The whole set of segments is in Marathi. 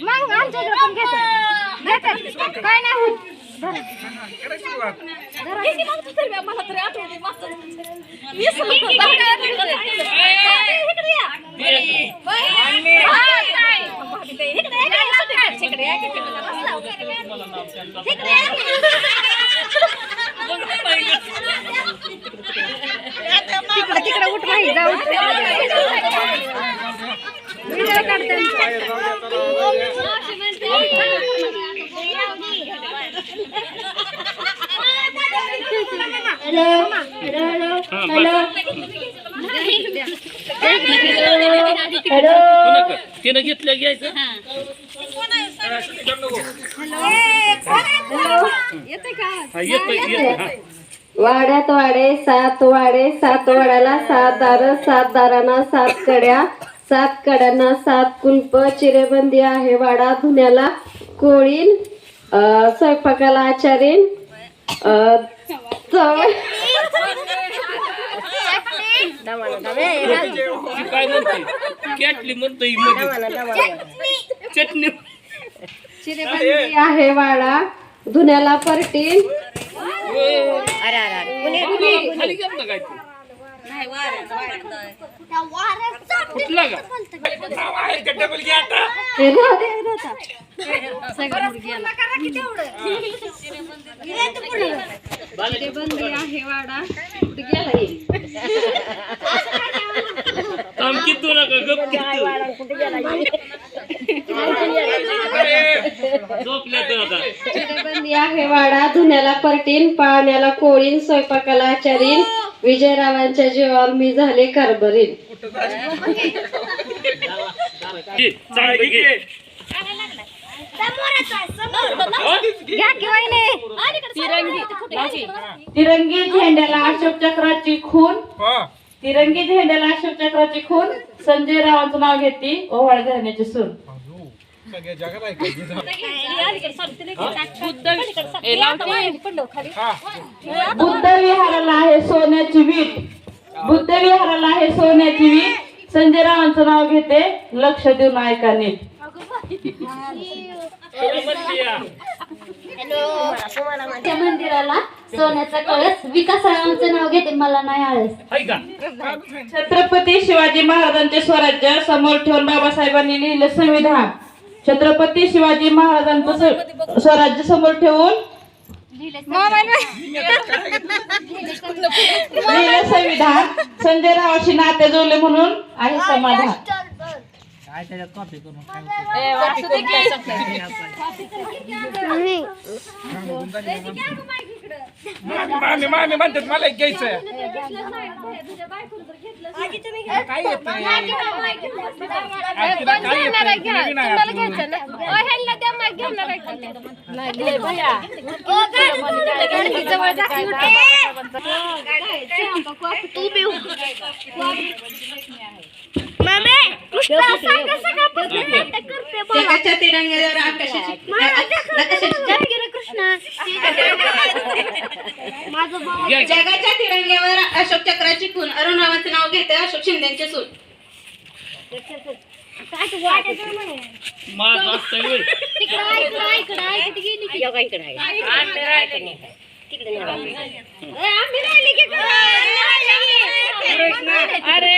मग आमच्याकडे पण घेतात. घेतात. काय नाही होत. धरा. करायची सुरुवात. तिकडे हॅलो हॅलो हॅलो हॅलो तिनं घेतलं घ्यायचं वाड्यात वाडे सात वाडे सात वाड्याला सात दार सात दारांना सात कड्या सात कड्यांना सात कुलप चिरेबंदी आहे. वाडा धुण्याला कोळीन स्वयंपाकाला आचारीन अं, चव- ती काय म्हणते कॅटली म्हणतोयमध्ये चटणी चिरेबंदी आहे वाडा धुण्याला परटीन खाली काय तू. कुठला का? आहे का डबल घ्या आता? हे राहू दे. चिरेबंदी आहे वाडा. कुठे गेला हे? थांब कितू नका गप कितू झोपल्या तर. आहे वाडा धुण्याला परटीन पाण्याला कोळीन स्वयंपाकाला आचारीन विजयरावांच्या जीवावर मी झाले कारभारीन तिरंगी झेंड्याला अशोक चक्राची खून. हा. तिरंगी झेंड्याला अशोक चक्राची खून. संजय रावांचं नाव घेते ओवाळ घराण्याची सून. बुद्ध विहाराला आहे सोन्याची वीट. बुद्ध विहाराला आहे सोन्याची वीट. संजय रावांचं नाव घेते लक्ष देऊन ऐका नीट. त्या मंदिराला सोन्याचा कळस. विकासरावांचं नाव घेते मला नाही आळस. छत्रपती शिवाजी महाराजांचे स्वराज्य समोर ठेवून बाबासाहेबांनी लिहिलं संविधान. छत्रपती शिवाजी महाराजांचं स्वराज्य समोर ठेवून लिहिलं संविधान. संजय रावाशी नाते जुळले म्हणून आहे समाधान. मामी मामी म्हणतात मला एक घ्यायचंय काय येत नाही आजीला काय येत नाही तुम्ही नाही आजी. जगाच्या तिरंग्यावर आकाशाची घ्या, घ्या. जगाच्या तिरंग्यावर अशोक चक्राची खून. अरुणावाचं नाव घेते अशोक शिंदेचे सून. माझं असतंय होय. खरं तर कुठनं आलं?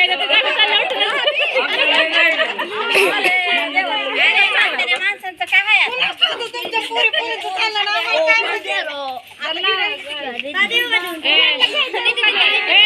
असं ते असं तर असं. मला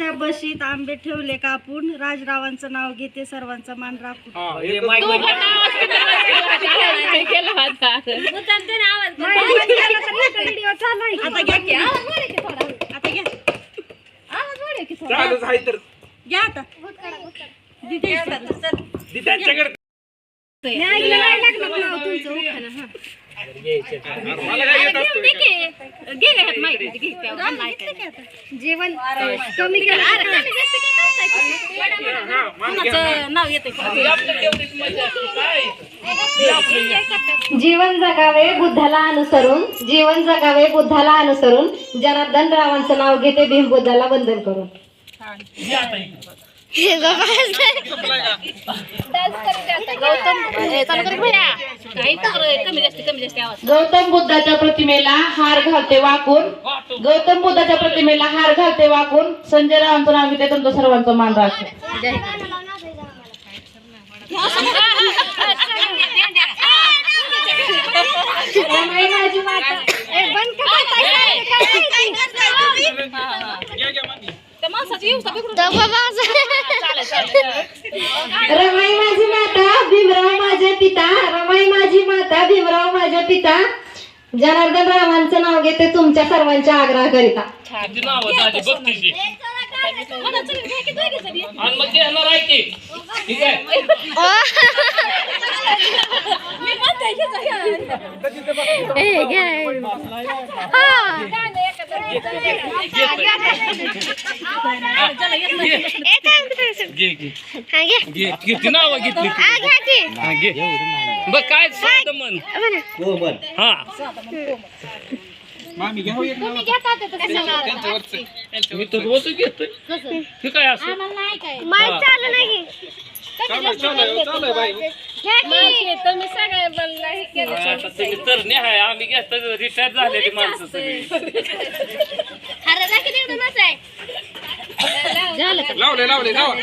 काचेच्या बशीत आंबे ठेवले कापून राजरावांचं नाव घेते सर्वांचा मान राखून हा, हे माईक वर- आता घ्या की, आता घ्या चालूच आहे तर घ्या आता दिदी ती त्यांच्याकडे मला काय येत असतं जीवन कमी जीवन जगावे बुद्धाला अनुसरून जीवन जगावे बुद्धाला अनुसरून जनार्दन रावांचं नाव घेते भीम बुद्धाला वंदन करून. गौतम बुद्धाच्या प्रतिमेला हार घालते वाकून गौतम बुद्धाच्या प्रतिमेला हार घालते वाकून संजय रावांचं नाव घेते तुमचं सर्वांचं मान राखते रमाई माझी माता भीमराव माझे पिता रमाई माझी माता भीमराव माझे पिता जनार्दन रावांचं नाव घेते तुमच्या सर्वांच्या आग्रहाकरिता. किती नाव आहे बघतीची आणि मग देणार आहे की? ठीक आहे? घे घे घे. किती नाव घेतली हा, घे काय साधं मन हा मामी घ्या मी तर रोज घेतोय हे काय असं चालू नाही चालू चालू बाई आता तुम्ही तर नाही आहे आम्ही घेतो रिटायर झालेली माणसं सगळी. लावले लावले लावा.